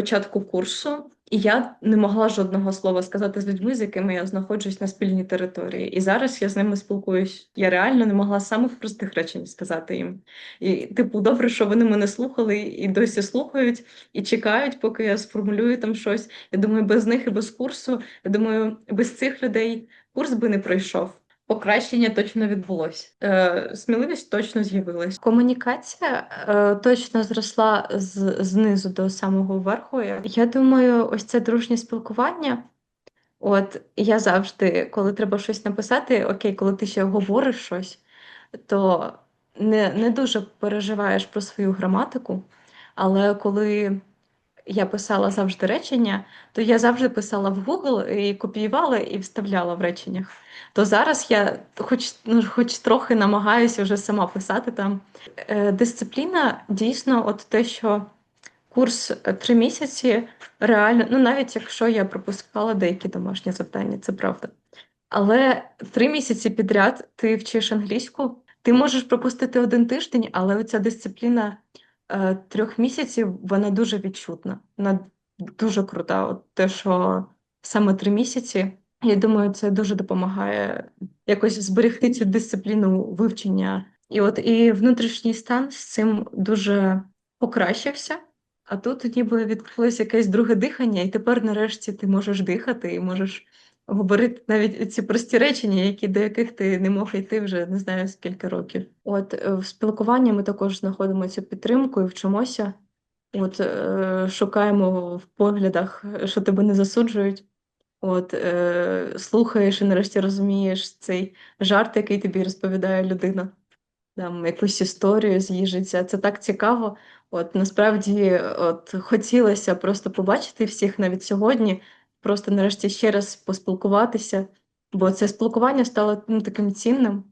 початку курсу, і я не могла жодного слова сказати з людьми, з якими я знаходжусь на спільній території. І зараз я з ними спілкуюсь. Я реально не могла самих простих речень сказати їм. І, типу, добре, що вони мене слухали і досі слухають, і чекають, поки я сформулюю там щось. Я думаю, без них і без курсу, я думаю, без цих людей курс би не пройшов. Покращення точно відбулося. Е, сміливість точно з'явилась. Комунікація е, точно зросла з, знизу до самого верху. Я думаю, ось це дружнє спілкування. От я завжди, коли треба щось написати, окей, коли ти ще говориш щось, то не, не дуже переживаєш про свою граматику. Але коли я писала завжди речення, то я завжди писала в Google і копіювала і вставляла в реченнях. То зараз я хоч, ну, хоч трохи намагаюся вже сама писати там. Е, дисципліна дійсно, от те, що курс е, три місяці, реально, ну навіть якщо я пропускала деякі домашні завдання, це правда. Але три місяці підряд ти вчиш англійську, ти можеш пропустити один тиждень, але оця дисципліна трьох місяців вона дуже відчутна. Вона дуже крута. От те, що саме три місяці. Я думаю, це дуже допомагає якось зберегти цю дисципліну вивчення. І от і внутрішній стан з цим дуже покращився. А тут ніби відкрилось якесь друге дихання, і тепер нарешті ти можеш дихати і можеш говорити навіть ці прості речення, які до яких ти не мог йти вже не знаю скільки років. От е, в спілкуванні ми також знаходимо цю підтримку і вчимося. От е, шукаємо в поглядах, що тебе не засуджують. От е, слухаєш і нарешті розумієш цей жарт, який тобі розповідає людина, там якусь історію з її життя. Це так цікаво. От насправді, от хотілося просто побачити всіх навіть сьогодні, просто нарешті ще раз поспілкуватися, бо це спілкування стало ну, таким цінним.